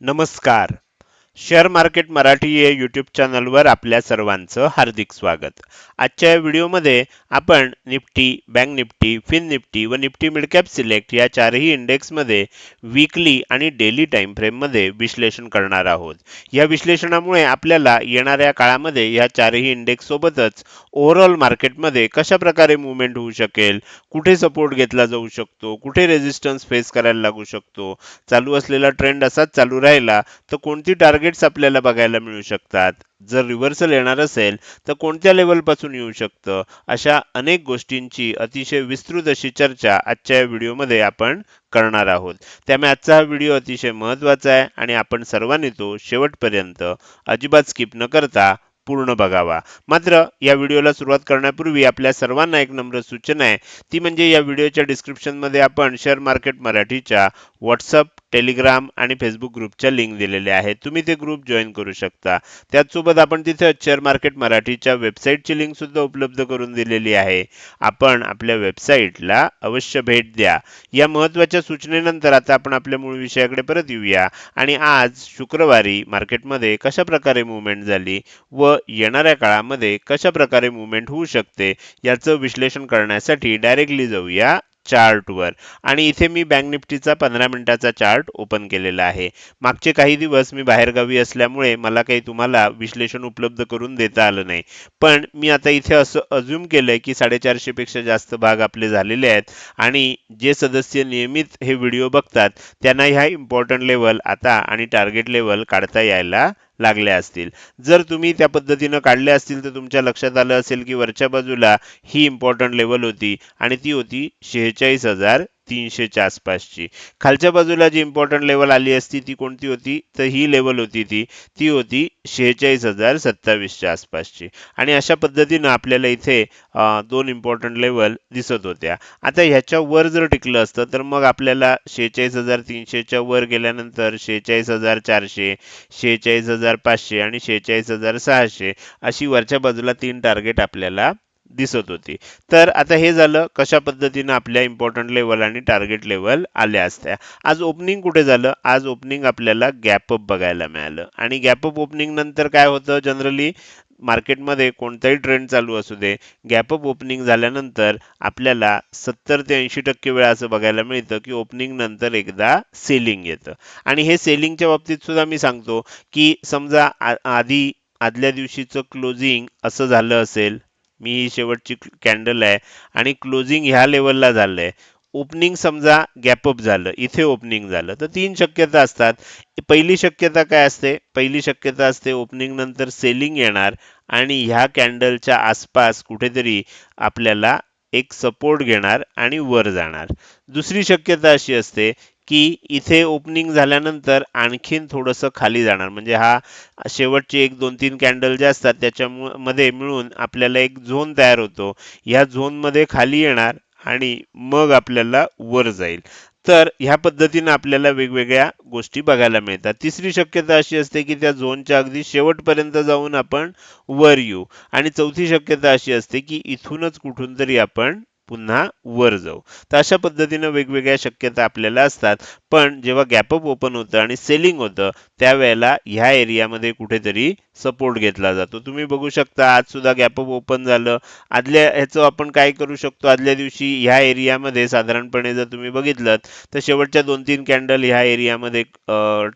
नमस्कार. Share market Marathi या YouTube चॅनलवर आपल्या सर्वांचं हार्दिक स्वागत. आजच्या या व्हिडिओमध्ये आपण Nifty bank Nifty fin Nifty व निफ्टी मिडकॅप सिलेक्ट या चारही इंडेक्समध्ये वीकली आणि डेली टाइम फ्रेममध्ये विश्लेषण करणार आहोत. या विश्लेषणामुळे आपल्याला येणाऱ्या काळामध्ये या चारही इंडेक्स सोबतच ओव्हरऑल मार्केटमध्ये कशा प्रकारे मुवमेंट होऊ शकेल कुठे सपोर्ट घेतला जाऊ शकतो कुठे रेझिस्टन्स फेस करायला लागू शकतो चालू असलेला ट्रेंड असाच चालू राहिला तर कोणती टार्गेट्स आपल्याला बघायला मिळू शकतात. जर रिव्हर्सल येणार असेल तर कोणत्या लेवलपासून येऊ शकतं? अशा अनेक गोष्टींची अतिशय विस्तृत अशी चर्चा आजच्या या व्हिडिओमध्ये आपण करणार आहोत. त्यामुळे आजचा हा व्हिडिओ अतिशय महत्त्वाचा आहे आणि आपण सर्वांनी तो शेवटपर्यंत अजिबात स्किप न करता पूर्ण बघावा. मात्र या व्हिडिओला सुरुवात करण्यापूर्वी आपल्या सर्वांना एक नम्र सूचना आहे. ती म्हणजे या व्हिडिओच्या डिस्क्रिप्शनमध्ये आपण शेअर मार्केट मराठीच्या व्हॉट्सअप टेलिग्राम आणि फेसबुक ग्रुपच्या लिंक दिलेल्या आहेत. तुम्ही ते ग्रुप जॉईन करू शकता. त्याचसोबत आपण तिथे शेअर मार्केट मराठीच्या वेबसाईटची लिंक सुद्धा उपलब्ध करून दिलेली आहे. आपण आपल्या वेबसाईटला अवश्य भेट द्या. या महत्त्वाच्या सूचनेनंतर आता आपण आपल्या मूळ विषयाकडे परत येऊया. आणि आज शुक्रवारी मार्केटमध्ये कशा प्रकारे मुवमेंट झाली व येणाऱ्या काळामध्ये कशा प्रकारे मुवमेंट होऊ शकते याचं विश्लेषण करण्यासाठी डायरेक्टली जाऊया चार्टवर आणि इथे मी बँक निफ्टीचा पंधरा मिनिटाचा चार्ट ओपन केलेला आहे. मागचे काही दिवस मी बाहेरगावी असल्यामुळे मला काही तुम्हाला विश्लेषण उपलब्ध करून देता आलं नाही. पण मी आता इथे असं अज्युम केलंय की साडेचारशे पेक्षा जास्त भाग आपले झालेले आहेत आणि जे सदस्य नियमित हे व्हिडिओ बघतात त्यांना ह्या इम्पॉर्टंट लेवल आता आणि टार्गेट लेवल काढता यायला लागल्या असतील. जर तुम्ही त्या पद्धतीनं काढल्या असतील तर तुमच्या लक्षात आलं असेल की वरच्या बाजूला ही इम्पॉर्टंट लेवल होती आणि ती होती शेहेचाळीस हजार तीनशेच्या आसपासची. खालच्या बाजूला जी इम्पॉर्टंट लेवल आली असती ती कोणती होती? तर ही लेवल होती ती. ती होती शेहेचाळीस हजार सत्तावीसच्या आसपासची. आणि अशा पद्धतीनं आपल्याला इथे दोन इम्पॉर्टंट लेवल दिसत होत्या. आता ह्याच्यावर जर टिकलं असतं तर मग आपल्याला शेहेचाळीस हजार तीनशेच्या वर गेल्यानंतर शेहेचाळीस हजार चारशे शेहेचाळीस हजार पाचशे आणि शेहेचाळीस हजार सहाशे अशी वरच्या बाजूला तीन टार्गेट आपल्याला दिसत होती. तर आता हे झालं कशा पद्धतीनं आपल्या इम्पॉर्टंट लेवल आणि टार्गेट लेवल आल्या असत्या. आज ओपनिंग कुठे झालं? आज ओपनिंग आपल्याला गॅपअप बघायला मिळालं. आणि गॅपअप ओपनिंग नंतर काय होतं? जनरली मार्केटमध्ये कोणताही ट्रेंड चालू असू दे गॅपअप ओपनिंग झाल्यानंतर आपल्याला सत्तर ते ऐंशी टक्के वेळा असं बघायला मिळतं की ओपनिंग नंतर एकदा सेलिंग येतं. आणि हे सेलिंगच्या बाबतीत सुद्धा मी सांगतो की समजा आधी आदल्या दिवशीचं क्लोजिंग असं झालं असेल मी ही शेवटची कॅन्डल आहे. आणि क्लोजिंग ह्या लेवलला झालंय. ओपनिंग समजा गॅपअप झालं इथे ओपनिंग झालं तर तीन शक्यता असतात. पहिली शक्यता काय असते? पहिली शक्यता असते ओपनिंग नंतर सेलिंग येणार आणि ह्या कॅन्डलच्या आसपास कुठेतरी आपल्याला एक सपोर्ट घेणार आणि वर जाणार. दुसरी शक्यता अशी असते की इथे ओपनिंग झाल्यानंतर आणखीन थोडंसं खाली जाणार. म्हणजे हा शेवटचे एक दोन तीन कॅन्डल जे असतात त्याच्यामध्ये मिळून आपल्याला एक झोन तयार होतो. ह्या झोनमध्ये खाली येणार आणि मग आपल्याला वर जाईल. तर ह्या पद्धतीनं आपल्याला वेगवेगळ्या गोष्टी बघायला मिळतात. तिसरी शक्यता अशी असते की त्या झोनच्या अगदी शेवटपर्यंत जाऊन आपण वर येऊ. आणि चौथी शक्यता अशी असते की इथूनच कुठून तरी आपण पुन्हा वर जाऊ. तर अशा पद्धतीनं वेगवेगळ्या शक्यता आपल्याला असतात. पण जेव्हा गॅपअप ओपन होतं आणि सेलिंग होतं त्यावेळेला ह्या एरियामध्ये कुठेतरी सपोर्ट घेतला जातो. तुम्ही बघू शकता आज सुद्धा गॅपअप ओपन झालं. आदल्या ह्याचं आपण काय करू शकतो? आदल्या दिवशी ह्या एरियामध्ये साधारणपणे जर तुम्ही बघितलं तर शेवटच्या दोन तीन कॅन्डल ह्या एरियामध्ये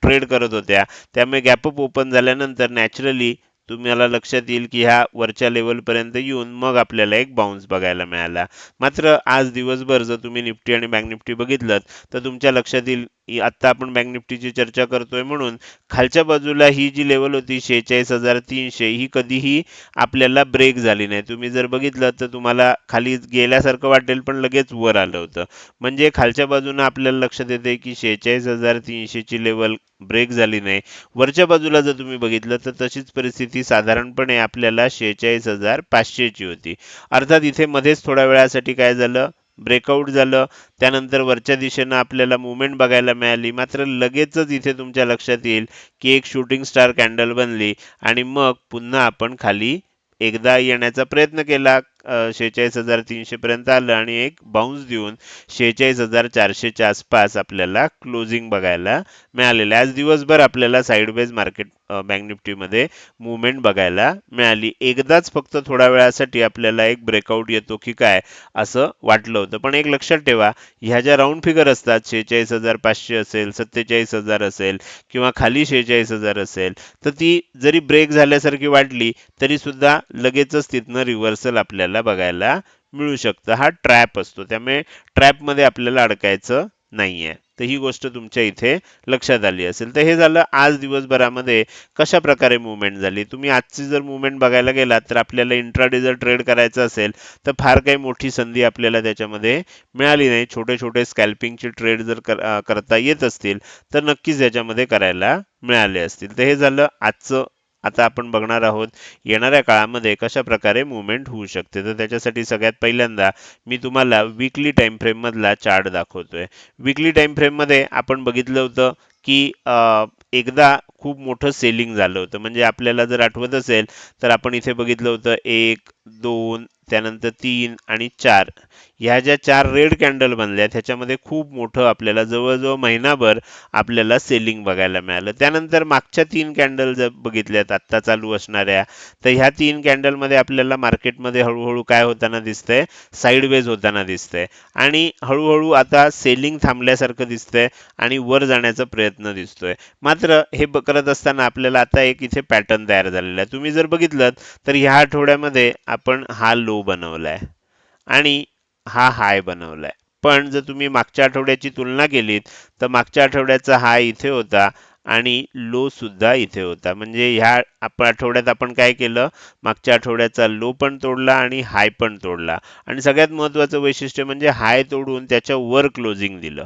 ट्रेड करत होत्या. त्यामुळे गॅपअप ओपन झाल्यानंतर नॅचरली तुम्हाला लक्षात येईल की ह्या वरच्या लेवलपर्यंत येऊन मग आपल्याला एक बाउन्स बघायला मिळाला. मात्र आज दिवसभर जर तुम्ही निफ्टी आणि बँक निफ्टी बघितलं तर तुमच्या लक्षात येईल आत्ता आपण बँक निफ्टीची चर्चा करतोय म्हणून. खालच्या बाजूला ही जी लेवल होती शेहेचाळीस हजार तीनशे ही कधीही आपल्याला ब्रेक झाली नाही. तुम्ही जर बघितलं तर तुम्हाला खाली गेल्यासारखं वाटेल पण लगेच वर आलं होतं. म्हणजे खालच्या बाजूनं आपल्याला लक्षात येते की शेहेचाळीस हजार तीनशेची लेवल ब्रेक झाली नाही. वरच्या बाजूला जर तुम्ही बघितलं तर तशीच परिस्थिती साधारणपणे आपल्याला शेहेचाळीस हजार पाचशेची होती. अर्थात इथे मध्येच थोड्या वेळासाठी काय झालं? ब्रेकआउट झालं. त्यानंतर वरच्या दिशेनं आपल्याला मुवमेंट बघायला मिळाली. मात्र लगेचच इथे तुमच्या लक्षात येईल की एक शूटिंग स्टार कॅन्डल बनली. आणि मग पुन्हा आपण खाली एकदा येण्याचा प्रयत्न केला. शेहेचाळीस हजार तीनशे पर्यंत आलं आणि एक बाउन्स देऊन शेहेचाळीस हजार चारशेच्या आसपास आपल्याला क्लोजिंग बघायला मिळालेलं आज दिवसभर आपल्याला साईडवेज मार्केट बँक निफ्टीमध्ये मुवमेंट बघायला मिळाली. एकदाच फक्त थोड्या वेळासाठी आपल्याला एक ब्रेकआउट येतो की काय असं वाटलं होतं. पण एक लक्षात ठेवा ह्या ज्या राऊंड फिगर असतात शेहेचाळीस हजार पाचशे असेल सत्तेचाळीस हजार असेल किंवा खाली शेहेचाळीस हजार असेल तर ती जरी ब्रेक झाल्यासारखी वाटली तरी सुद्धा लगेचच तिथनं रिव्हर्सल आपल्याला बघायला मिळू शकतं. हा ट्रॅप असतो. त्यामुळे ट्रॅपमध्ये आपल्याला अडकायचं नाहीये. तर ही गोष्ट तुमच्या इथे लक्षात आली असेल. तर हे झालं आज दिवसभरामध्ये कशा प्रकारे मुवमेंट झाली? तुम्ही आजची जर मुवमेंट बघायला गेलात तर आपल्याला इंट्राडे जर ट्रेड करायचं असेल तर फार काही मोठी संधी आपल्याला त्याच्यामध्ये मिळाली नाही. छोटे छोटे स्कॅल्पिंगचे ट्रेड जर करता येत असतील तर नक्कीच याच्यामध्ये करायला मिळाले असतील. तर हे झालं आजचं आता आपण बघणार आहोत येणाऱ्या काळामध्ये कशा प्रकारे मुवमेंट होऊ शकते? तर त्याच्यासाठी सगळ्यात पहिल्यांदा मी तुम्हाला विकली टाइम फ्रेम मधला चार्ट दाखवतोय. विकली टाइम फ्रेममध्ये आपण बघितलं होतं की एकदा खूप मोठं सेलिंग झालं होतं. म्हणजे आपल्याला जर आठवत असेल तर आपण इथे बघितलं होतं एक दोन त्यानंतर तीन आणि चार. ह्या ज्या चार रेड कॅन्डल बनल्या त्याच्यामध्ये खूप मोठं आपल्याला जवळजवळ महिनाभर आपल्याला सेलिंग बघायला मिळालं. त्यानंतर मागच्या तीन कॅन्डल जर बघितल्यात आत्ता चालू असणाऱ्या तर ह्या तीन कॅन्डलमध्ये आपल्याला मार्केटमध्ये हळूहळू काय होताना दिसतंय? साईडवेज होताना दिसतंय. आणि हळूहळू आता सेलिंग थांबल्यासारखं दिसतंय आणि वर जाण्याचा प्रयत्न दिसतोय. मात्र हे करत असताना आपल्याला आता एक इथे पॅटर्न तयार झालेला आहे. तुम्ही जर बघितलं तर ह्या आठवड्यामध्ये आपण हा लो बनवलाय. आणि हा हाय बनवलाय. पण जर तुम्ही मागच्या आठवड्याची तुलना केलीत तर मागच्या आठवड्याचा हाय इथे होता आणि लो सुद्धा इथे होता. म्हणजे ह्या आपण आठवड्यात आपण काय केलं? मागच्या आठवड्याचा लो पण तोडला आणि हाय पण तोडला. आणि सगळ्यात महत्त्वाचं वैशिष्ट्य म्हणजे हाय तोडून त्याच्या वर क्लोजिंग दिलं.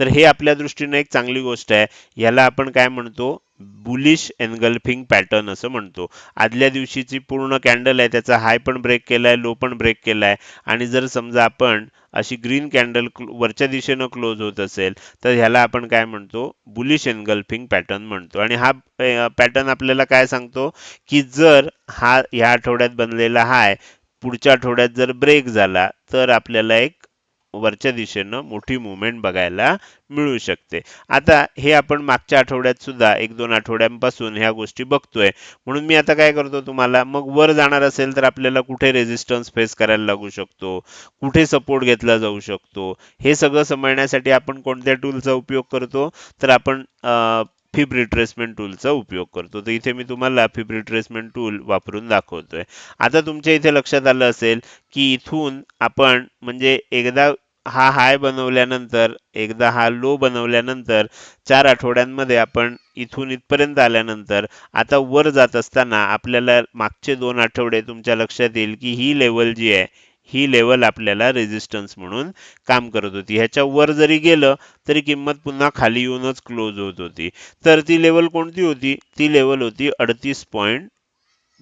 तर हे आपल्या दृष्टीने एक चांगली गोष्ट आहे. याला आपण काय म्हणतो? बुलिश एनगल्फिंग पॅटर्न असं म्हणतो. आदल्या दिवशीची पूर्ण कॅन्डल आहे त्याचा हाय पण ब्रेक केलाय लो पण ब्रेक केलाय. आणि जर समजा आपण अशी ग्रीन कॅन्डल वरच्या दिशेनं क्लोज होत असेल तर ह्याला आपण काय म्हणतो? बुलिश एनगल्फिंग पॅटर्न म्हणतो. आणि हा पॅटर्न आपल्याला काय सांगतो? की जर हा ह्या आठवड्यात बनलेला हाय पुढच्या आठवड्यात जर ब्रेक झाला तर आपल्याला एक वरच्या दिशेनं मोठी मुवमेंट बघायला मिळू शकते. आता हे आपण मागच्या आठवड्यात सुद्धा एक दोन आठवड्यांपासून ह्या गोष्टी बघतोय. म्हणून मी आता काय करतो तुम्हाला मग वर जाणार असेल तर आपल्याला कुठे रेझिस्टन्स फेस करायला लागू शकतो? कुठे सपोर्ट घेतला जाऊ शकतो? हे सगळं समजण्यासाठी आपण कोणत्या टूलचा उपयोग करतो? तर आपण फिब रिट्रेसमेंट टूलचा उपयोग करतो. तर इथे मी तुम्हाला फिब रिट्रेसमेंट टूल वापरून दाखवतोय. आता तुमच्या इथे लक्षात आलं असेल की इथून आपण म्हणजे एकदा हा हाय बनवल्यानंतर एकदा हा लो बनवल्यानंतर चार आठवड्यांमध्ये आपण इथून इथपर्यंत आल्यानंतर आता वर जात असताना आपल्याला मागचे दोन आठवडे तुमच्या लक्षात येईल की ही लेवल जी आहे ही लेवल आपल्याला रेजिस्टन्स म्हणून काम करत होती. ह्याच्या वर जरी गेलं तरी किंमत पुन्हा खाली येऊनच क्लोज होत होती. तर ती लेवल कोणती होती? ती लेवल होती अडतीस पॉईंट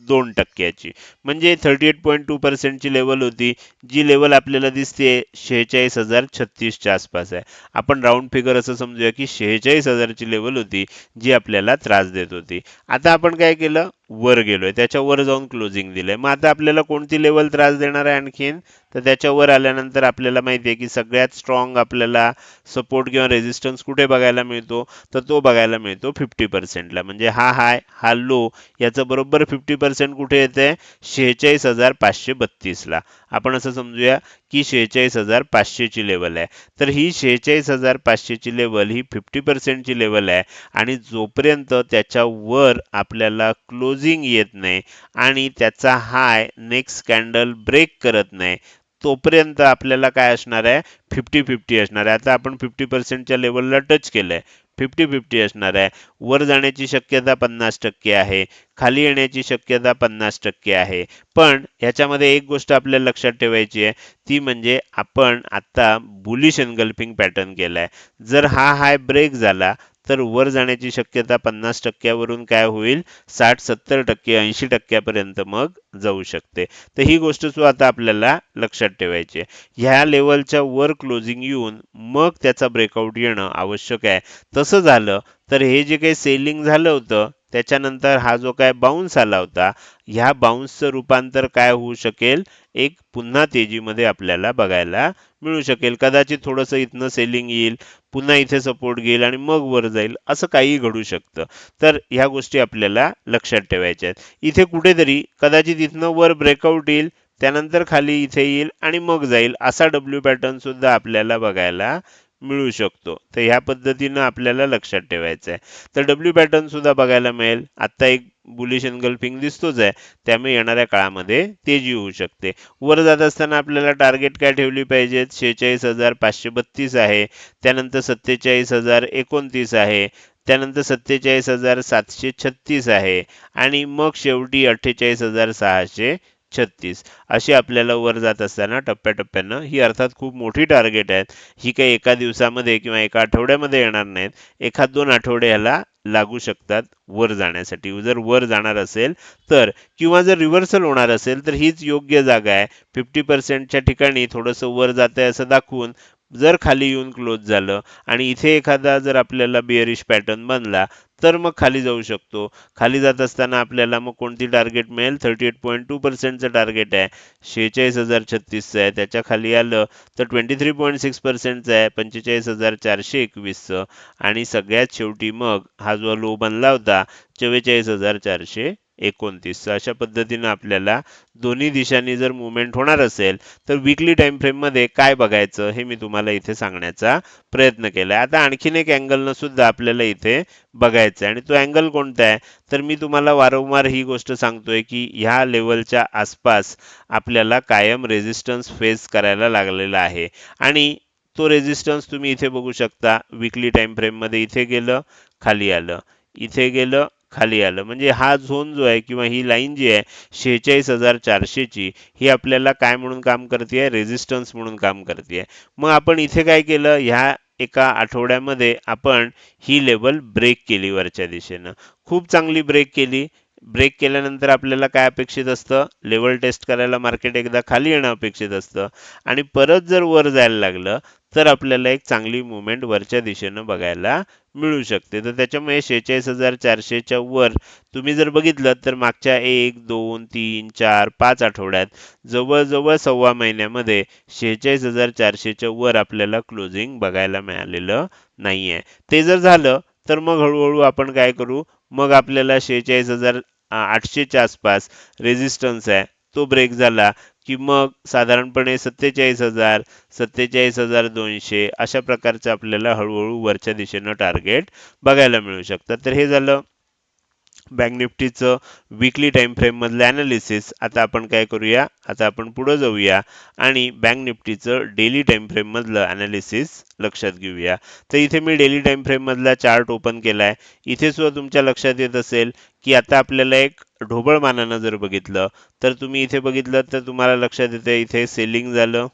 दोन टक्क्याची. म्हणजे थर्टी एट पॉईंट टू पर्सेंटची लेवल होती. जी लेवल आपल्याला दिसते शेहेचाळीस हजार छत्तीसच्या आसपास आहे. आपण राऊंड फिगर असं समजूया की शेहेचाळीस हजारची लेवल होती जी आपल्याला त्रास देत होती. आता आपण काय केलं? वर गेलोय. आहे त्याच्यावर जाऊन क्लोजिंग दिलंय. मग आता आपल्याला कोणती लेवल त्रास देणार आहे आणखीन? तर त्याच्यावर आल्यानंतर आपल्याला माहिती आहे की सगळ्यात स्ट्रॉंग आपल्याला सपोर्ट किंवा रेझिस्टन्स कुठे बघायला मिळतो? तर तो बघायला मिळतो फिफ्टी पर्सेंटला म्हणजे हा हाय हा लो याचं बरोबर फिफ्टी पर्सेंट कुठे येते शेहेचाळीस हजार पाचशे बत्तीसला आपण असं समजूया की शेहेचाळीस हजार पाचशेची लेवल आहे. तर ही शेहेचाळीस हजार पाचशेची लेवल ही फिफ्टी पर्सेंटची लेवल आहे आणि जोपर्यंत त्याच्यावर आपल्याला क्लोजिंग येत नाही आणि त्याचा हाय नेक्स्ट कॅन्डल ब्रेक करत नाही तोपर्यंत आपल्याला काय असणार आहे? फिफ्टी फिफ्टी असणार आहे. आता आपण फिफ्टी पर्सेंटच्या लेवलला टच केलंय. फिफ्टी फिफ्टी असणार आहे. वर जाण्याची शक्यता पन्नास टक्के आहे. खाली येण्याची शक्यता पन्नास टक्के आहे. पण ह्याच्यामध्ये एक गोष्ट आपल्याला लक्षात ठेवायची आहे. ती म्हणजे आपण आता बुलिश एनगल्फिंग पॅटर्न केलाय. जर हा हाय ब्रेक झाला तर वर जाण्याची शक्यता पन्नास टक्क्यावरून काय होईल? साठ सत्तर टक्के ऐंशी टक्क्यापर्यंत मग जाऊ शकते. तर ही गोष्ट सुद्धा आता आपल्याला लक्षात ठेवायची आहे. ह्या लेवलच्या वर क्लोजिंग येऊन मग त्याचा ब्रेकआउट येणं आवश्यक आहे. तसं झालं तर हे जे काही सेलिंग झालं होतं त्याच्यानंतर हा जो काय बाउन्स आला होता ह्या बाउन्सचं रूपांतर काय होऊ शकेल? एक पुन्हा तेजीमध्ये आपल्याला बघायला मिळू शकेल. कदाचित थोडंसं इथनं सेलिंग येईल पुन्हा इथे सपोर्ट घेईल आणि मग वर जाईल असं काही घडू शकतं. तर ह्या गोष्टी आपल्याला लक्षात ठेवायच्या आहेत. इथे कुठेतरी कदाचित इथनं वर ब्रेकआउट येईल त्यानंतर खाली इथे येईल आणि मग जाईल असा डब्ल्यू पॅटर्न सुद्धा आपल्याला बघायला मिळू शकतो. तर ह्या पद्धतीनं आपल्याला लक्षात ठेवायचं आहे तर डब्ल्यू पॅटर्न सुद्धा बघायला मिळेल. आता एक बुलिश एनगल्फिंग दिसतोच आहे. त्यामुळे येणाऱ्या काळामध्ये तेजी होऊ शकते. वर जात असताना आपल्याला टार्गेट काय ठेवली पाहिजेत? शेहेचाळीस हजार पाचशे बत्तीस आहे. त्यानंतर सत्तेचाळीस हजार एकोणतीस आहे. त्यानंतर सत्तेचाळीस हजार सातशे छत्तीस आहे. आणि मग शेवटी अठ्ठेचाळीस हजार सहाशे छत्तीस. अशी आपल्याला वर जात असताना टप्प्याटप्प्यानं ही अर्थात खूप मोठी टार्गेट आहेत. ही काही एका दिवसामध्ये किंवा एका आठवड्यामध्ये येणार नाहीत. एखाद दोन आठवडे ह्याला लागू शकतात वर जाण्यासाठी. जर वर जाणार असेल तर किंवा जर रिव्हर्सल होणार असेल तर हीच योग्य जागा आहे. फिफ्टी पर्सेंटच्या ठिकाणी थोडंसं वर जात आहे असं दाखवून जर खाली येऊन क्लोज झालं आणि इथे एखादा जर आपल्याला बिअरिश पॅटर्न बनला तर मग खाली जाऊ शकतो. खाली जात असताना आपल्याला मग कोणती टार्गेट मिळेल? थर्टी एट पॉईंट टू पर्सेंटचं टार्गेट आहे. शेहेचाळीस हजार छत्तीसचं आहे. त्याच्याखाली आलं तर ट्वेंटी थ्री पॉईंट सिक्स पर्सेंटचं आहे. पंचेचाळीस हजार चारशे एकवीसचं. आणि सगळ्यात शेवटी मग हा जो लो बनला होता चव्वेचाळीस हजार चारशे एकोणतीस. अशा पद्धतीनं आपल्याला दोन्ही दिशांनी जर मुवमेंट होणार असेल तर विकली टाइम फ्रेममध्ये काय बघायचं हे मी तुम्हाला इथे सांगण्याचा प्रयत्न केला आता आणखीन एक अँगलनं सुद्धा आपल्याला इथे बघायचं आहे आणि तो अँगल कोणता आहे? तर मी तुम्हाला वारंवार ही गोष्ट सांगतोय की ह्या लेवलच्या आसपास आपल्याला कायम रेझिस्टन्स फेस करायला लागलेला आहे. आणि तो रेझिस्टन्स तुम्ही इथे बघू शकता. विकली टाइम फ्रेममध्ये इथे गेलं खाली आलं. इथे गेलं खाली आलं. म्हणजे हा झोन जो आहे किंवा ही लाईन जी आहे शेहेचाळीस हजार चारशेची ही आपल्याला काय म्हणून काम करते रेझिस्टन्स म्हणून काम करते मग आपण इथे काय केलं? ह्या एका आठवड्यामध्ये आपण ही लेवल ब्रेक केली वरच्या दिशेनं. खूप चांगली ब्रेक केली. ब्रेक केल्यानंतर आपल्याला काय अपेक्षित असतं? लेवल टेस्ट करायला मार्केट एकदा खाली येणं अपेक्षित असतं. आणि परत जर वर जायला लागलं तर आपल्याला एक चांगली मुवमेंट वरच्या दिशेनं बघायला मिळू शकते. तर त्याच्यामुळे शेहेचाळीस हजार चारशेच्या वर तुम्ही जर बघितलं तर मागच्या एक दोन तीन चार पाच आठवड्यात जवळजवळ सव्वा महिन्यामध्ये शेहेचाळीस हजार चारशेच्या वर आपल्याला क्लोजिंग बघायला मिळालेलं नाही आहे ते जर झालं तर मग हळूहळू आपण काय करू? मग आपल्याला शेहेचाळीस हजार आठशेच्या आसपास रेझिस्टन्स आहे. तो ब्रेक झाला की मग साधारणपणे सत्तेचाळीस हजार सत्तेचाळीस हजार दोनशे अशा प्रकारचं आपल्याला हळूहळू वरच्या दिशेनं टार्गेट बघायला मिळू शकतात तर हे झालं. बँक निफ्टीचं विकली टाइम ॲनालिसिस आता आपण काय करूया? आता आपण पुढं जाऊया आणि बँक निफ्टीचं डेली टाइम फ्रेममधलं ॲनालिसिस लक्षात घेऊया. तर इथे मी डेली टाइम फ्रेममधला चार्ट ओपन केलाय. इथे सुद्धा तुमच्या लक्षात येत असेल की आता आपल्याला एक ढोबळ मानानं जर बघितलं तर तुम्ही इथे बघितलं तर तुम्हाला लक्षात येतं इथे सेलिंग झालं.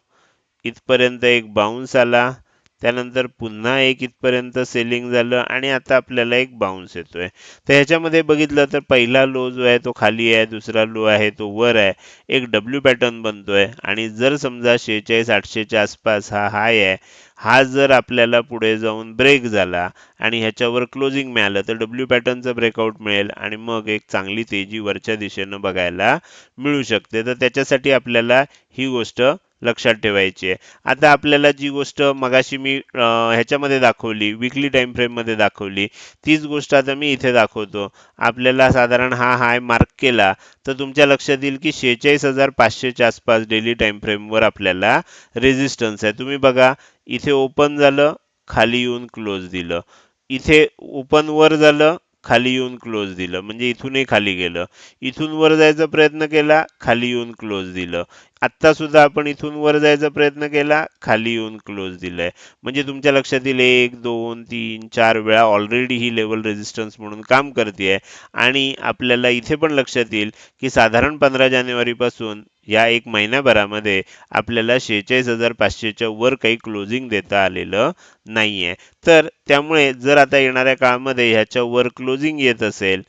इथपर्यंत एक बाउन्स आला. त्यानंतर पुन्हा एक इथपर्यंत सेलिंग झालं आणि आता आपल्याला एक बाउन्स येतोय. तर ह्याच्यामध्ये बघितलं तर पहिला लो जो आहे तो खाली आहे दुसरा लो आहे तो वर आहे. एक डब्ल्यू पॅटर्न बनतोय आणि जर समजा शेहेचाळीस आठशेच्या आसपास हा हाय आहे हा जर आपल्याला पुढे जाऊन ब्रेक झाला आणि ह्याच्यावर क्लोजिंग मिळालं तर डब्ल्यू पॅटर्नचं ब्रेकआउट मिळेल आणि मग एक चांगली तेजी वरच्या दिशेनं बघायला मिळू शकते. तर त्याच्यासाठी आपल्याला ही गोष्ट लक्षात ठेवायची आहे. आता आपल्याला जी गोष्ट मगाशी मी ह्याच्यामध्ये दाखवली विकली टाइम फ्रेममध्ये दाखवली तीच गोष्ट आता मी इथे दाखवतो. आपल्याला साधारण हा हाय मार्क केला तर तुमच्या लक्षात येईल की शेहेचाळीस हजार पाचशेच्या आसपास डेली टाइम फ्रेमवर आपल्याला रेझिस्टन्स आहे. तुम्ही बघा इथे ओपन झालं खाली येऊन क्लोज दिलं. इथे ओपन वर झालं खाली येऊन क्लोज दिलं. म्हणजे इथूनही खाली गेलं. इथून वर जायचा प्रयत्न केला खाली येऊन क्लोज दिलं. आत्ता सुद्धा आपण इथून वर जायचा प्रयत्न केला खाली येऊन क्लोज दिलाय. म्हणजे तुमच्या लक्षात येईल एक दोन तीन चार वेळा ऑलरेडी ही लेवल रेजिस्टन्स म्हणून काम करते आणि आपल्याला इथे पण लक्षात येईल की साधारण पंधरा जानेवारी पासून या एक महिन्याभरामध्ये आपल्याला शेहेचाळीस हजार पाचशेच्या वर काही क्लोजिंग देता आलेलं नाहीये. तर त्यामुळे जर आता येणाऱ्या काळामध्ये ह्याच्या वर क्लोजिंग येत असेल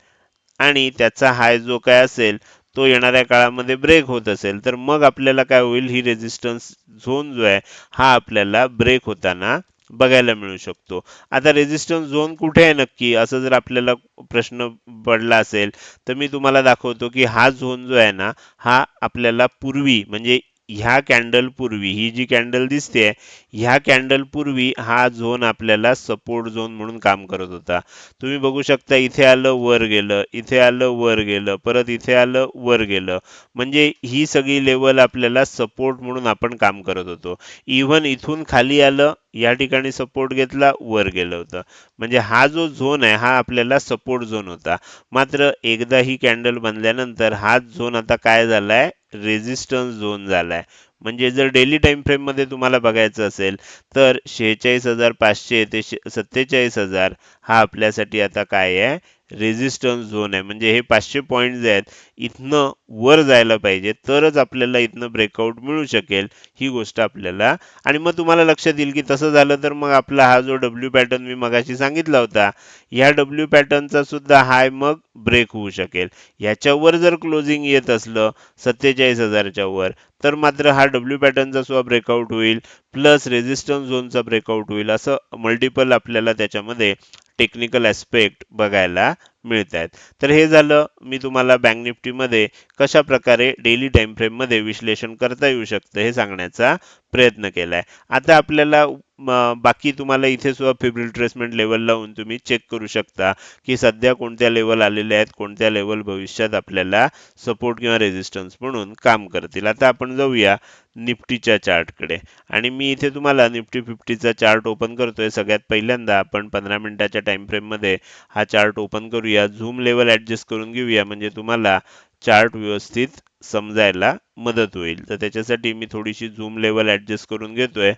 आणि त्याचा हाय जो काय असेल तो येणाऱ्या काळामध्ये ब्रेक होत असेल तर मग आपल्याला काय होईल? ही रेजिस्टन्स झोन जो आहे हा आपल्याला ब्रेक होताना बघायला मिळू शकतो. आता रेजिस्टन्स झोन कुठे आहे नक्की? असं जर आपल्याला प्रश्न पडला असेल तर मी तुम्हाला दाखवतो की हा झोन जो आहे ना हा आपल्याला पूर्वी म्हणजे ह्या कॅन्डलपूर्वी ही जी कॅन्डल दिसते ह्या कॅन्डल पूर्वी हा झोन आपल्याला सपोर्ट झोन म्हणून काम करत होता. तुम्ही बघू शकता इथे आलं वर गेलं इथे आलं वर गेलं परत इथे आलं वर गेलं. म्हणजे ही सगळी लेवल आपल्याला सपोर्ट म्हणून आपण काम करत होतो. इव्हन इथून खाली आलं या ठिकाणी सपोर्ट घेतला वर गेलं होतं. म्हणजे हा जो झोन आहे हा आपल्याला सपोर्ट झोन होता. मात्र एकदा ही कॅन्डल बनल्यानंतर हा झोन आता काय झालाय? रेझिस्टन्स झोन झालाय. म्हणजे जर डेली टाइम फ्रेममध्ये तुम्हाला बघायचं असेल तर शेहेचाळीस हजार पाचशे ते सत्तेचाळीस हजार हा आपल्यासाठी आता काय आहे? रेझिस्टन्स झोन आहे. म्हणजे हे पाचशे पॉईंट जे आहेत इथनं वर जायला पाहिजे तरच आपल्याला इथनं ब्रेकआउट मिळू शकेल ही गोष्ट आपल्याला. आणि मग तुम्हाला लक्षात येईल की तसं झालं तर मग आपला हा जो डब्ल्यू पॅटर्न मी मगाशी सांगितला होता ह्या डब्ल्यू पॅटर्नचा सुद्धा हाय मग ब्रेक होऊ शकेल. ह्याच्यावर जर क्लोजिंग येत असलं सत्तेचाळीस हजारच्या वर तर मात्र हा डब्ल्यू पॅटर्नचा सुद्धा ब्रेकआउट होईल प्लस रेझिस्टन्स झोनचा ब्रेकआउट होईल असं मल्टिपल आपल्याला त्याच्यामध्ये टेक्निकल ॲस्पेक्ट बघायला मिळत आहेत तर हे झालं. मी तुम्हाला बँक निफ्टीमध्ये कशा प्रकारे डेली टाइम फ्रेममध्ये विश्लेषण करता येऊ शकतं हे सांगण्याचा प्रयत्न केलाय. आता आपल्याला बाकी तुम्हाला इथे सुद्धा फिब्रिल ट्रेसमेंट लेवल लावून तुम्ही चेक करू शकता की सध्या कोणत्या लेवल आलेल्या आहेत कोणत्या लेवल भविष्यात आपल्याला सपोर्ट किंवा रेझिस्टन्स म्हणून काम करतील. आता आपण जाऊया. निफ्टीच्या चार्टकडे. आणि मी इथे तुम्हाला निफ्टी फिफ्टीचा चार्ट ओपन करतोय. सगळ्यात पहिल्यांदा आपण पंधरा मिनिटाच्या टाइम फ्रेममध्ये हा चार्ट ओपन करूया. झूम लेवल ॲडजस्ट करून घेऊया. म्हणजे तुम्हाला चार्ट व्यवस्थित समजायला मदत होईल. तर त्याच्यासाठी मी थोडीशी झूम लेवल ॲडजस्ट करून घेतोय.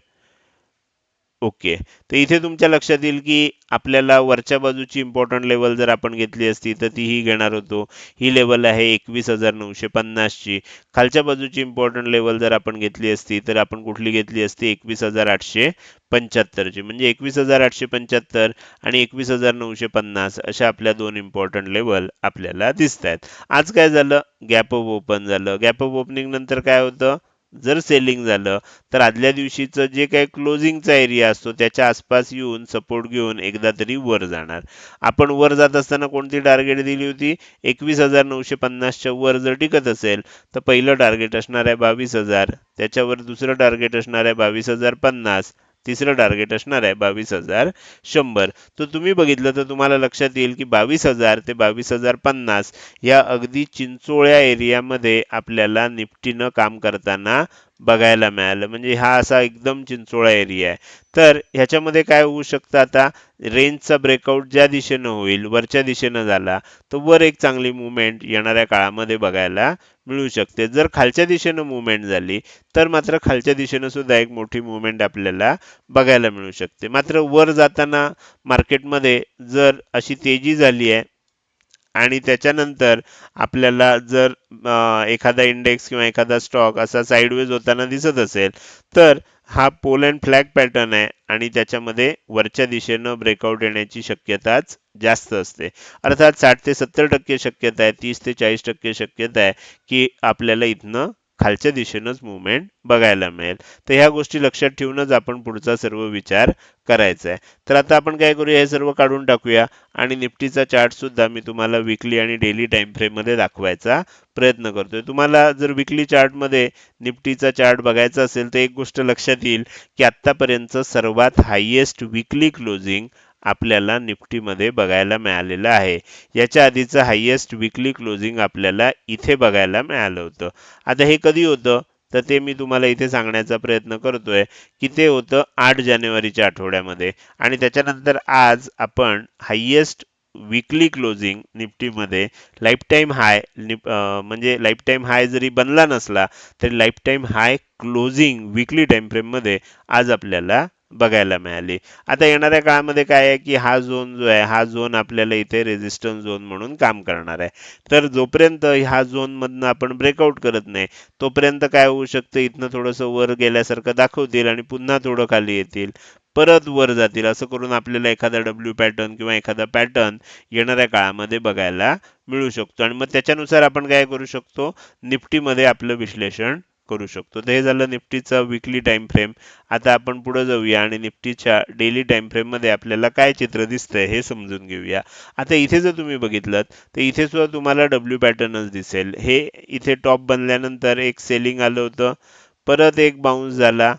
ओके. तर इथे तुमच्या लक्षात येईल की आपल्याला वरच्या बाजूची इम्पॉर्टंट लेवल जर आपण घेतली असती तर ती ही घेणार होतो. ही लेवल आहे एकवीस हजार नऊशे पन्नासची. खालच्या बाजूची इम्पॉर्टंट लेवल जर आपण घेतली असती तर आपण कुठली घेतली असती? एकवीस हजार आठशे पंच्याहत्तरची. म्हणजे एकवीस हजार आठशे पंच्याहत्तर आणि एकवीस हजार नऊशे पन्नास अशा आपल्या दोन इम्पॉर्टंट लेवल आपल्याला दिसत आहेत आज काय झालं? गॅप ऑफ ओपन झालं. गॅप ऑफ ओपनिंग नंतर काय होतं? जर सेलिंग झालं तर आदल्या दिवशीचं जे काही क्लोजिंगचा एरिया असतो त्याच्या आसपास येऊन सपोर्ट घेऊन एकदा तरी वर जाणार. आपण वर जात असताना कोणती टार्गेट दिली होती? एकवीस हजार नऊशे पन्नासच्या वर जर टिकत असेल तर पहिलं टार्गेट असणार आहे बावीस हजार. त्याच्यावर दुसरं टार्गेट असणार आहे बावीस हजार पन्नास. तिसरं टार्गेट असणार आहे बावीस हजार शंभर. तर तुम्ही बघितलं तर तुम्हाला लक्षात येईल की बावीस हजार ते बावीस हजार पन्नास या अगदी चिंचोळ्या एरियामध्ये आपल्याला निफ्टीनं काम करताना बघायला मिळालं. म्हणजे हा असा एकदम चिंचोळा एरिया आहे. तर ह्याच्यामध्ये काय होऊ शकतं आता? रेंजचा ब्रेकआउट ज्या दिशेनं होईल वरच्या दिशेनं झाला तर वर एक चांगली मुवमेंट येणाऱ्या काळामध्ये बघायला मिळू शकते. जर खालच्या दिशेनं मुवमेंट झाली तर मात्र खालच्या दिशेनं सुद्धा एक मोठी मुवमेंट आपल्याला बघायला मिळू शकते. मात्र वर जाताना मार्केटमध्ये जर अशी तेजी झाली आहे आणि त्याच्यानंतर आपल्याला जर एखादा इंडेक्स किंवा एखादा स्टॉक असा साईडवेज होताना दिसत असेल तर हा पोल अँड फ्लॅग पॅटर्न आहे आणि त्याच्यामध्ये वरच्या दिशेनं ब्रेकआउट येण्याची शक्यताच जास्त असते. अर्थात साठ ते सत्तर टक्के शक्यता आहे तीस ते चाळीस टक्के शक्यता आहे की आपल्याला इथनं खालच्या दिशेनंच मुवमेंट बघायला मिळेल. तर ह्या गोष्टी लक्षात ठेवूनच आपण पुढचा सर्व विचार करायचा आहे. तर आता आपण काय करूया हे सर्व काढून टाकूया. आणि निफ्टीचा चार्ट सुद्धा मी तुम्हाला विकली आणि डेली टाइम फ्रेममध्ये दाखवायचा प्रयत्न करतोय. तुम्हाला जर विकली चार्टमध्ये निफ्टीचा चार्ट बघायचा असेल तर एक गोष्ट लक्षात येईल की आतापर्यंत सर्वात हायेस्ट विकली क्लोजिंग आपल्याला निफ्टीमध्ये बघायला मिळालेलं आहे. याच्या आधीचं हायेस्ट विकली क्लोजिंग आपल्याला इथे बघायला मिळालं होतं. आता हे कधी होतं? तर ते मी तुम्हाला इथे सांगण्याचा प्रयत्न करतोय की ते होतं आठ जानेवारीच्या आठवड्यामध्ये. आणि त्याच्यानंतर आज आपण हायेस्ट विकली क्लोजिंग निफ्टीमध्ये लाईफ टाईम हाय निप म्हणजे लाईफ टाईम हाय जरी बनला नसला तरी lifetime high closing weekly time फ्रेममध्ये आज आपल्याला बघायला मिळाली. आता येणाऱ्या काळामध्ये काय आहे की हा झोन जो आहे हा झोन आपल्याला इथे रेजिस्टन्स झोन म्हणून काम करणार आहे. तर जोपर्यंत ह्या झोनमधनं आपण ब्रेकआउट करत नाही तोपर्यंत काय होऊ शकतं? इथनं थोडंसं वर गेल्यासारखं दाखवतील आणि पुन्हा थोडं खाली येतील. परत वर जातील. असं करून आपल्याला एखादा डब्ल्यू पॅटर्न किंवा एखादा पॅटर्न येणाऱ्या काळामध्ये बघायला मिळू शकतो. आणि मग त्याच्यानुसार आपण काय करू शकतो? निफ्टीमध्ये आपलं विश्लेषण करू शकतो. तर हे झालं निफ्टीचा विकली टाइम फ्रेम आता आपण पुढे जाऊया आणि निफ्टीच्या डेली टाइम फ्रेममध्ये आपल्याला काय चित्र दिसतंय हे समजून घेऊया. आता इथे जर तुम्ही बघितलं तर इथे सुद्धा तुम्हाला डब्ल्यू पॅटर्नच दिसेल. हे इथे टॉप बनल्यानंतर एक सेलिंग आलं होतं परत एक बाउन्स झाला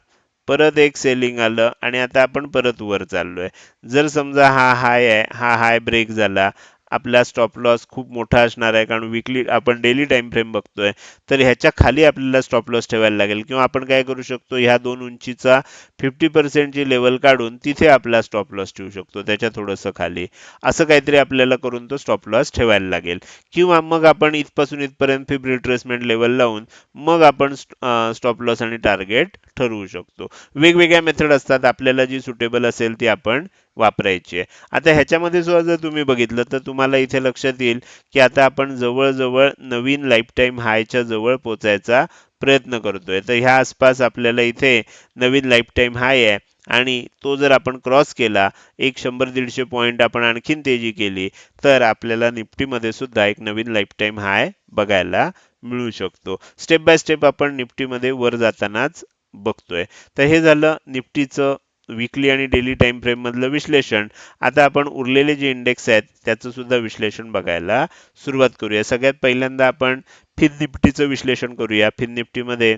परत एक सेलिंग आलं आणि आता आपण परत वर चाललोय. जर समजा हा हाय आहे हा हाय ब्रेक झाला आपला स्टॉप लॉस खूप मोठा असणार आहे. कारण विकली आपण डेली टाइम फ्रेम बघतोय. तर ह्याच्या खाली आपल्याला स्टॉप लॉस ठेवायला लागेल. किंवा आपण काय करू शकतो ह्या दोन उंचीचा फिफ्टी पर्सेंटची लेवल काढून तिथे आपला स्टॉप लॉस ठेवू शकतो. त्याच्या थोडंसं खाली. असं काहीतरी आपल्याला करून तो स्टॉप लॉस ठेवायला लागेल. किंवा मग आपण इथपासून इथपर्यंत फिब रिट्रेसमेंट लेवल लावून मग आपण स्टॉप लॉस आणि टार्गेट ठरवू शकतो. वेगवेगळ्या मेथड असतात. आपल्याला जी सुटेबल असेल ती आपण वापरायची आहे. आता ह्याच्यामध्ये सुद्धा जर तुम्ही बघितलं तर तुम्हाला इथे लक्षात येईल की आता आपण जवळजवळ नवीन लाईफ टाईम हायच्या जवळ पोचायचा प्रयत्न करतोय. तर ह्या आसपास आपल्याला इथे नवीन लाईफ टाईम हाय आहे आणि तो जर आपण क्रॉस केला एक शंभर दीडशे पॉईंट आपण आणखीन तेजी केली तर आपल्याला निफ्टीमध्ये सुद्धा एक नवीन लाईफ टाईम हाय बघायला मिळू शकतो. स्टेप बाय स्टेप आपण निफ्टीमध्ये वर जातानाच बघतोय. तर हे झालं निफ्टीचं विकली आणि डेली टाइम फ्रेम मधलं विश्लेषण. आता आपण उरलेले जे इंडेक्स आहेत त्याचं सुद्धा विश्लेषण बघायला सुरुवात करूया. सगळ्यात पहिल्यांदा आपण फिन निफ्टीचं विश्लेषण करूया. फिन निफ्टीमध्ये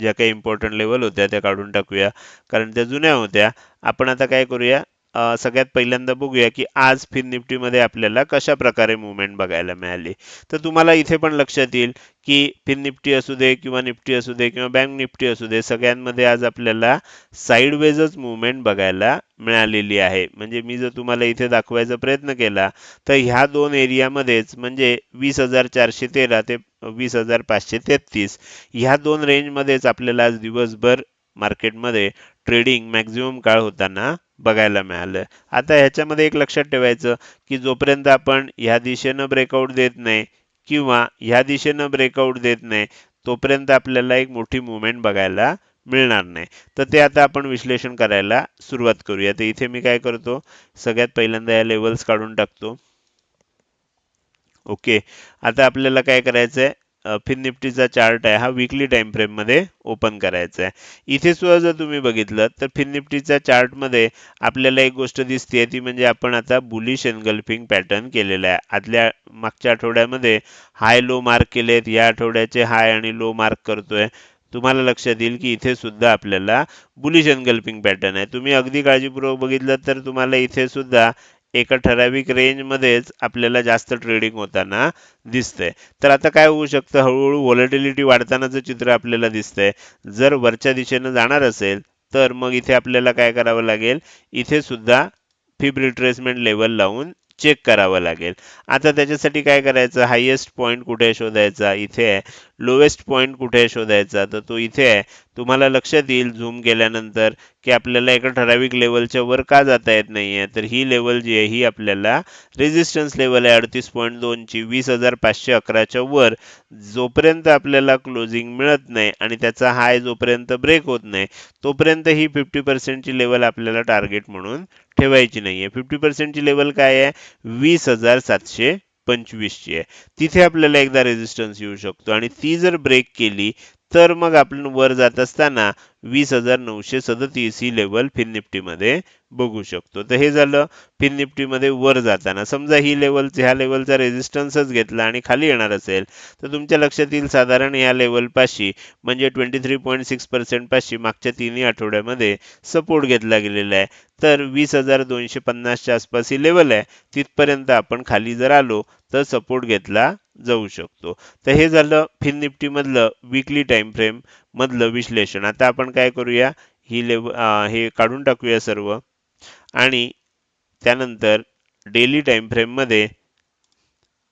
ज्या काही इम्पॉर्टंट लेवल होत्या त्या काढून टाकूया. कारण त्या जुन्या होत्या. आपण आता काय करूया? सगळ्यात पहिल्यांदा बघूया की आज फिन निफ्टीमध्ये आपल्याला कशा प्रकारे मुवमेंट बघायला मिळाली. तर तुम्हाला इथे पण लक्षात येईल की फिन निफ्टी असू दे किंवा निफ्टी असू दे किंवा बँक निफ्टी असू दे सगळ्यांमध्ये आज आपल्याला साईडवेजच मुवमेंट बघायला मिळालेली आहे. म्हणजे मी जर तुम्हाला इथे दाखवायचा प्रयत्न केला तर ह्या दोन एरियामध्येच म्हणजे वीस हजार चारशे तेरा ते वीस हजार पाचशे तेहतीस ह्या दोन रेंजमध्येच आपल्याला आज दिवसभर मार्केटमध्ये ट्रेडिंग मॅक्झिमम काळ होताना बघायला मिळालं. आता ह्याच्यामध्ये एक लक्षात ठेवायचं की जोपर्यंत आपण ह्या दिशेनं ब्रेकआउट देत नाही किंवा ह्या दिशेनं ब्रेकआउट देत नाही तोपर्यंत आपल्याला एक मोठी मुवमेंट बघायला मिळणार नाही. तर ते आता आपण विश्लेषण करायला सुरुवात करूया. तर इथे मी काय करतो? सगळ्यात पहिल्यांदा या लेवल्स काढून टाकतो. ओके आता आपल्याला काय करायचं आहे फिन निफ्टीचा चार्ट आहे. हा विकली टाइम फ्रेममध्ये ओपन करायचा आहे. इथे सुद्धा जर तुम्ही बघितलं तर फिन निफ्टीच्या चार्टमध्ये आपल्याला एक गोष्ट दिसते ती म्हणजे आपण आता बुलिश एनगल्फिंग पॅटर्न केलेला आहे. आदल्या मागच्या आठवड्यामध्ये हाय लो मार्क केलेत. या आठवड्याचे हाय आणि लो मार्क करतोय. तुम्हाला लक्षात येईल की इथे सुद्धा आपल्याला बुलिश एनगल्फिंग पॅटर्न आहे. तुम्ही अगदी काळजीपूर्वक बघितलं तर तुम्हाला इथे सुद्धा एका ठराविक रेंजमध्येच आपल्याला जास्त ट्रेडिंग होताना दिसतंय. तर आता काय होऊ शकतं? हळूहळू व्हॉलेटिलिटी वाढतानाचं चित्र आपल्याला दिसतंय. जर वरच्या दिशेनं जाणार असेल तर मग इथे आपल्याला काय करावं लागेल? इथे सुद्धा फिब रिट्रेसमेंट लेवल लावून चेक करावं लागेल. आता त्याच्यासाठी काय करायचं? हायेस्ट पॉईंट कुठे शोधायचा? इथे लोवेस्ट पॉईंट कुठे शोधायचा? तर तो इथे आहे. तुम्हाला लक्षात येईल झूम केल्यानंतर की आपल्याला एका ठराविक लेवलच्या वर का जाता येत नाही आहे तर ही लेवल जी आहे ही आपल्याला रेजिस्टन्स लेवल आहे अडतीस पॉईंट दोनची वीस हजार पाचशे अकराच्या वर. जोपर्यंत आपल्याला क्लोजिंग मिळत नाही आणि त्याचा हाय जोपर्यंत ब्रेक होत नाही तोपर्यंत ही फिफ्टी पर्सेंटची लेवल आपल्याला टार्गेट म्हणून ठेवायची नाहीये. फिफ्टी पर्सेंटची लेवल काय आहे? वीस हजार सातशे पंचवीसची आहे. तिथे आपल्याला एकदा रेजिस्टन्स येऊ शकतो. आणि ती जर ब्रेक केली तर मग आपण वर जात असताना वीस हजार नऊशे सदतीस ही लेवल फिननिफ्टीमध्ये बघू शकतो. तर हे झालं फिननिफ्टीमध्ये वर जाताना. समजा ही लेवल ह्या लेवलचा रेजिस्टन्सच घेतला आणि खाली येणार असेल तर तुमच्या लक्षात येईल साधारण या लेवल पाशी म्हणजे twenty three point six percent पाशी मागच्या तिन्ही आठवड्यामध्ये सपोर्ट घेतला गेलेला आहे. तर वीस हजार दोनशे पन्नासच्या आसपास ही लेवल आहे. तिथपर्यंत आपण खाली जर आलो तर सपोर्ट घेतला जाऊ शकतो. तर हे झालं फिन निफ्टी मधलं विकली टाइम फ्रेम मधलं विश्लेषण. आता आपण काय करूया? ही लेव हे काढून टाकूया सर्व. आणि त्यानंतर डेली टाइम फ्रेममध्ये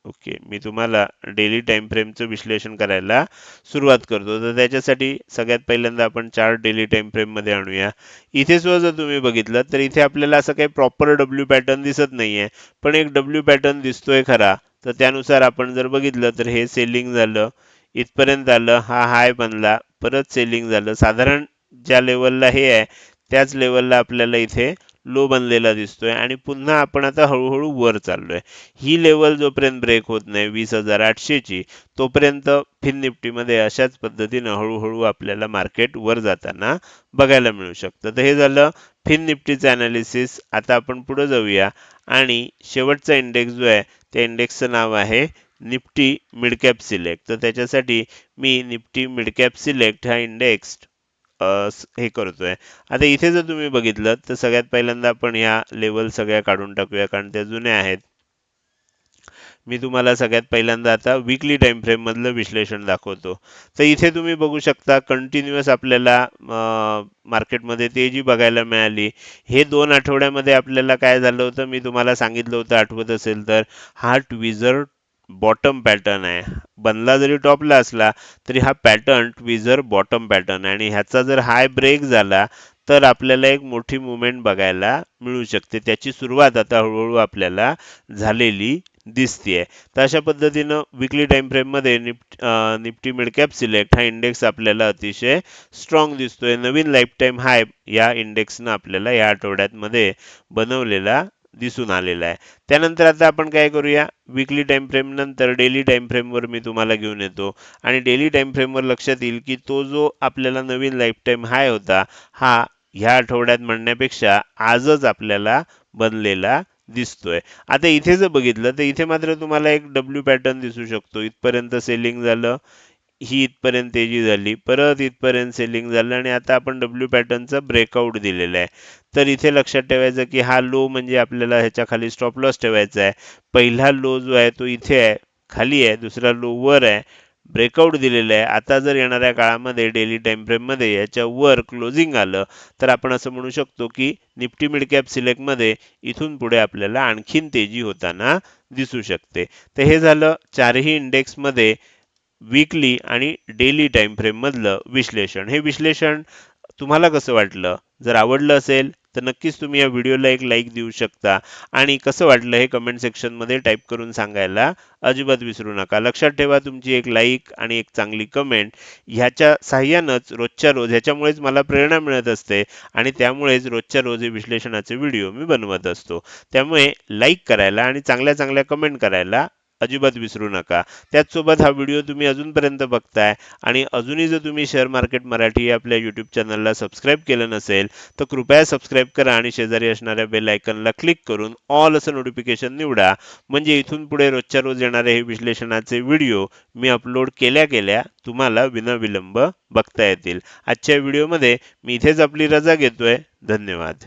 ओके मी तुम्हाला डेली टाइम फ्रेमचं विश्लेषण करायला सुरुवात करतो. तर त्याच्यासाठी सगळ्यात पहिल्यांदा आपण चार डेली टाइम फ्रेममध्ये आणूया. इथे सुद्धा जर तुम्ही बघितलं तर इथे आपल्याला असं काही प्रॉपर डब्ल्यू पॅटर्न दिसत नाहीये. पण एक डब्ल्यू पॅटर्न दिसतोय खरा. तर त्यानुसार आपण जर बघितलं तर हे सेलिंग झालं इथपर्यंत आलं हा हाय बनला परत सेलिंग झालं. साधारण ज्या लेवलला हे आहे त्याच लेवलला आपल्याला इथे लो बनलेला दिसतोय आणि पुन्हा आपण आता हळूहळू वर चाललोय. ही लेवल जोपर्यंत ब्रेक होत नाही वीस हजार आठशेची तोपर्यंत फिन निफ्टीमध्ये अशाच पद्धतीनं हळूहळू आपल्याला मार्केट वर जाताना बघायला मिळू शकतं. तर हे झालं फिन निफ्टीचं ॲनालिसिस आता आपण पुढे जाऊया. आणि शेवटचा इंडेक्स जो आहे त्या इंडेक्सचं नाव आहे निफ्टी मिडकॅप सिलेक्ट तर त्याच्यासाठी मी निफ्टी मिडकॅप सिलेक्ट हा इंडेक्स हे करतोय. आता इथे जर तुम्ही बघितलं तर सगळ्यात पहिल्यांदा आपण ह्या लेवल सगळ्या काढून टाकूया कारण त्या जुन्या आहेत. मी तुम्हाला सगळ्यात पहिल्यांदा आता विकली टाइम फ्रेम मधलं विश्लेषण दाखवतो. तर इथे तुम्ही बघू शकता कंटिन्युअस आपल्याला मार्केटमध्ये तेजी बघायला मिळाली हे दोन आठवड्यामध्ये आपल्याला काय झालं होतं? मी तुम्हाला सांगितलं होतं आठवत असेल तर हा ट्विझर बॉटम पॅटर्न आहे. बनला जरी टॉपला असला तरी हा पॅटर्न ट्विझर बॉटम पॅटर्न आणि ह्याचा जर हाय ब्रेक झाला तर आपल्याला एक मोठी मुवमेंट बघायला मिळू शकते. त्याची सुरुवात आता हळूहळू आपल्याला झालेली दिसतीये. तर अशा पद्धतीनं विकली टाइम फ्रेममध्ये NIFT Nifty mid cap select हा इंडेक्स आपल्याला अतिशय स्ट्रॉंग दिसतोय. नवीन लाईफ टाईम हाय या इंडेक्सनं आपल्याला या आठवड्यातमध्ये बनवलेला दिसून आलेला आहे. त्यानंतर आता आपण काय करूया? विकली टाइम फ्रेम नंतर डेली टाइम फ्रेमवर मी तुम्हाला घेऊन येतो. आणि डेली टाइम फ्रेमवर लक्षात येईल की तो जो आपल्याला नवीन लाईफ टाईम हाय होता हा ह्या आठवड्यात म्हणण्यापेक्षा आजच आपल्याला बनलेला दिसतोय. आता इथे जर बघितलं तर इथे मात्र तुम्हाला एक डब्ल्यू पॅटर्न दिसू शकतो. इथपर्यंत सेलिंग झालं ही इथपर्यंत तेजी झाली परत इथपर्यंत सेलिंग झालं आणि आता आपण डब्ल्यू पॅटर्नचा ब्रेकआउट दिलेला आहे. तर इथे लक्षात ठेवायचं की हा लो म्हणजे आपल्याला ह्याच्या खाली स्टॉप लॉस ठेवायचा आहे. पहिला लो जो आहे तो इथे आहे खाली आहे दुसरा लो वर आहे. ब्रेकआउट दिलेलं आहे. आता जर येणाऱ्या काळामध्ये डेली टाईमफ्रेममध्ये फ्रेममध्ये क्लोजिंग आलं तर आपण असं म्हणू शकतो की निफ्टी मिडकॅप सिलेक्टमध्ये इथून पुढे आपल्याला आणखीन तेजी होताना दिसू शकते. तर हे झालं चारही इंडेक्समध्ये वीकली आणि डेली टाईम फ्रेममधलं विश्लेषण. हे विश्लेषण तुम्हाला कसं वाटलं? जर आवडलं असेल तर नक्कीच तुम्ही या व्हिडिओला एक लाईक देऊ शकता. आणि कसं वाटलं हे कमेंट सेक्शनमध्ये टाईप करून सांगायला अजिबात विसरू नका. लक्षात ठेवा तुमची एक लाईक आणि एक चांगली कमेंट ह्याच्या साह्यानंच रोजच्या रोज ह्याच्यामुळेच मला प्रेरणा मिळत असते आणि त्यामुळेच रोजच्या रोज हे विश्लेषणाचे व्हिडिओ मी बनवत असतो. त्यामुळे लाईक करायला आणि चांगल्या चांगल्या कमेंट करायला अजिबात विसरू नका. त्याचसोबत हा व्हिडिओ तुम्ही अजूनपर्यंत बघताय आणि अजूनही जर तुम्ही शेअर मार्केट मराठी आपल्या यूट्यूब चॅनलला सबस्क्राईब केलं नसेल तर कृपया सबस्क्राईब करा आणि शेजारी असणाऱ्या बेल आयकनला क्लिक करून ऑल असं नोटिफिकेशन निवडा. म्हणजे इथून पुढे रोजच्या रोज येणारे हे विश्लेषणाचे व्हिडिओ मी अपलोड केल्या केल्या तुम्हाला विनाविलंब बघता येतील. आजच्या व्हिडिओमध्ये मी इथेच आपली रजा घेतोय. धन्यवाद.